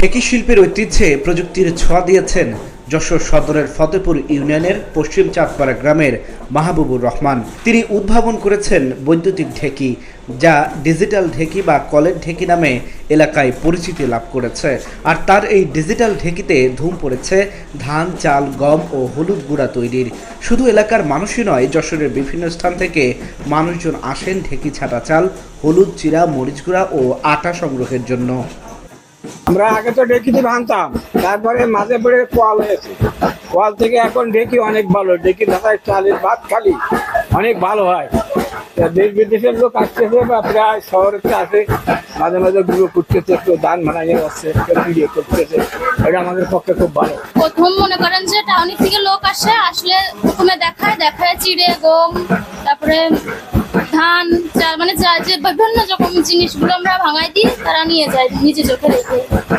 ঢেকি শিল্পের ঐতিহ্যে প্রযুক্তির ছোঁয়া দিয়েছেন যশোর সদরের ফতেপুর ইউনিয়নের পশ্চিম চাঁদপাড়া গ্রামের মাহবুবুর রহমান। তিনি উদ্ভাবন করেছেন বৈদ্যুতিক ঢেকি, যা ডিজিটাল ঢেকি বা কলের ঢেকি নামে এলাকায় পরিচিতি লাভ করেছে। আর তার এই ডিজিটাল ঢেকিতে ধুম পড়েছে ধান, চাল, গম ও হলুদ গুঁড়া তৈরির। শুধু এলাকার মানুষই নয়, যশোরের বিভিন্ন স্থান থেকে মানুষজন আসেন ঢেকি ছাটা চাল, হলুদ, চিরা, মরিচ গুঁড়া ও আটা সংগ্রহের জন্য। আমরা আগে তো ডেকিতে ভাঙতাম, তারপরে মাঝে পড়ে কোয়াল হয়েছে। কোয়াল থেকে এখন ডেকি অনেক ভালো, ডেকি ঢাকায় চালের ভাত খালি, অনেক ভালো হয়। দেশ বিদেশের লোক আসতেছে বা প্রায় শহরে আসে মাঝে মাঝে গুঁড়ো করতেছে, একটু দান ভাড়াইয়ে যাচ্ছে ইয়ে করতেছে, এটা আমাদের পক্ষে খুব ভালো। প্রথম মনে করেন যে টাউনের থেকে লোক আসে, আসলে প্রথমে দেখায় দেখায় চিড়ে, গম, তারপরে ধান চাল মানে যা- যে বিভিন্ন রকম জিনিসগুলো আমরা ভাঙাই দিই তারা নিয়ে যায় নিজে চোখে রেখে।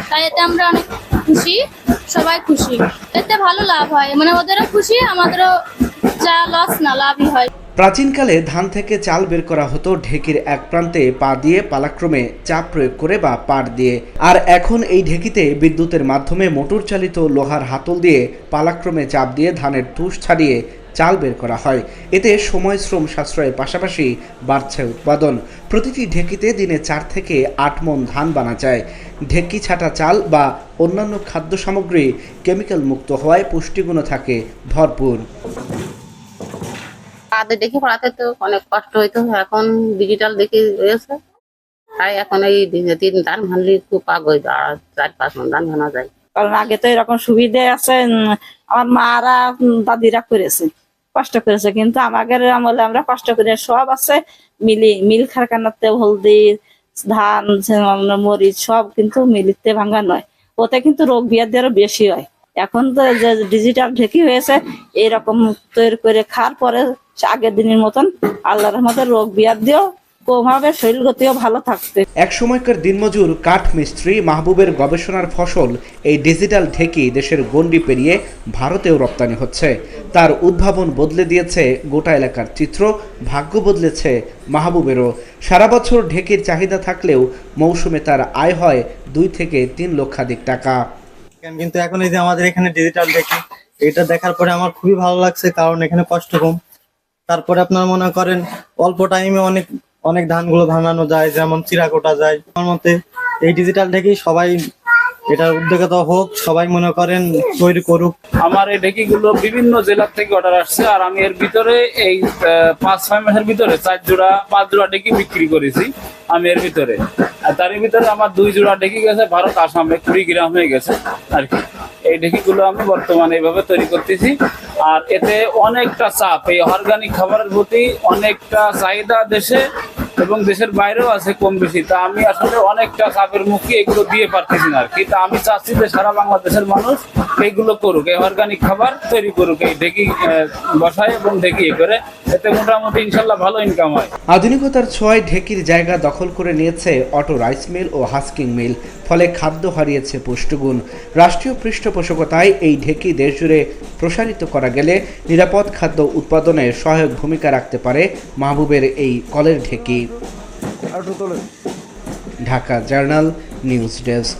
তাই এতে আমরা অনেক খুশি, সবাই খুশি। এতে ভালো লাভ হয়। মানে ওদেরও খুশি, আমাদেরও যা লস না, লাভই হয়। প্রাচীনকালে ধান থেকে চাল বের করা হতো ঢেকির এক প্রান্তে, পা দিয়ে পালাক্রমে চাপ প্রয়োগ করে বা পাট দিয়ে। আর এখন এই ঢেকিতে বিদ্যুতের মাধ্যমে মোটর চালিত লোহার হাতল দিয়ে পালাক্রমে চাপ দিয়ে ধানের তুষ ছাড়িয়ে চাল বের করা হয়। এতে সময়, শ্রম সাশ্রয়ের পাশাপাশি বাড়ছে উৎপাদন। প্রতিটি ঢেকিতে দিনে চার থেকে আট মন ধান বানা যায়। ঢেকি ছাটা চাল বা অন্যান্য খাদ্য সামগ্রী কেমিক্যাল মুক্ত হওয়ায় পুষ্টিগুণ থাকে ভরপুর। আগে দেখে পড়াতে তো অনেক কষ্ট হইতো। এখন ডিজিটাল দেখে হয়েছে। তাই এখন এই দিনে তিন ধান ভানলে খুব আর চার পাঁচ ধান ভানা যায়। কারণ আগে তো এরকম সুবিধে আছে আমার মারা দাদিরা করেছে, কষ্ট করেছে। কিন্তু আমাদের আমলে আমরা কষ্ট করে সব আছে, মিলি, মিল কারখানাতে হলদি, ধান, মরিচ, সব কিন্তু মিলিতে ভাঙা নয়। ওতে কিন্তু রোগ বিয়াদেরও বেশি হয়। এখন তো যে ডিজিটাল ঢেকি হয়েছে, এইরকম তৈরি করে খাওয়ার পরে আগের দিনের মতন আল্লাহর রহমতের রোগ বিয়াদ দিয়েও কম শরীর গতিও ভালো থাকবে। এক সময়কার দিনমজুর কাঠ মিস্ত্রি মাহবুবের গবেষণার ফসল এই ডিজিটাল ঢেকি দেশের গণ্ডি পেরিয়ে ভারতেও রপ্তানি হচ্ছে। তার উদ্ভাবন বদলে দিয়েছে গোটা এলাকার চিত্র, ভাগ্য বদলেছে মাহবুবেরও। সারা বছর ঢেকির চাহিদা থাকলেও মৌসুমে তার আয় হয় দুই থেকে তিন লক্ষাধিক টাকা। কিন্তু এখন এই যে আমাদের এখানে ডিজিটাল দেখি, এটা দেখার পরে আমার খুবই ভালো লাগছে, কারণ এখানে কষ্ট কম। তারপরে আপনার মনে করেন, অল্প টাইমে অনেক অনেক ধানগুলো ভাঙানো যায়, যেমন চিরা কোটা যায়। আমার মতে এই ডিজিটাল দেখি সবাই, এটার উদ্যোগতা হোক, সবাই মনে করেন তৈরি করুক। আমার এই ঢেকিগুলো বিভিন্ন জেলার থেকে অর্ডার আসছে, আর আমি এর ভিতরে এই পাঁচ, ছয় মাসের ভিতরে চার জোড়া, পাঁচ জোড়া ঢেকি বিক্রি করেছি। আমি এর ভিতরে। আর তার ভিতরে আমার দুই জোড়া ঢেকি গেছে, ভারত, আসামে কুড়িগ্রাম হয়ে গেছে আর কি। এই ঢেকিগুলো আমি বর্তমানে এইভাবে তৈরি করতেছি। আর এতে অনেকটা চাপ, এই অর্গানিক খাবারের প্রতি অনেকটা চাহিদা দেশে এবং দেশের বাইরেও আছে কম বেশি। তা আমি আসলে অনেকটা চাপের মুখে এগুলো দিয়ে পারতেছি না আর কি। তা আমি চাচ্ছি যে সারা বাংলাদেশের মানুষ এইগুলো করুক, এই অর্গানিক খাবার তৈরি করুক, এই ঢেকি বসায় এবং ঢেকি করে এতে মোটামুটি ইনশাল্লাহ ভালো ইনকাম হয়। আধুনিকতার ছোঁয়ায় ঢেকির জায়গা দখল করে নিয়েছে অটো রাইস মিল ও হাস্কিং মিল ফলে খাদ্য হারিয়েছে পুষ্টিগুণ। রাষ্ট্রীয় পৃষ্ঠপোষকতায় এই ঢেকি দেশজুড়ে প্রসারিত করা গেলে নিরাপদ খাদ্য উৎপাদনে সহায়ক ভূমিকা রাখতে পারে মাহবুবের এই কলের ঢেকি। Dhaka journal news desk.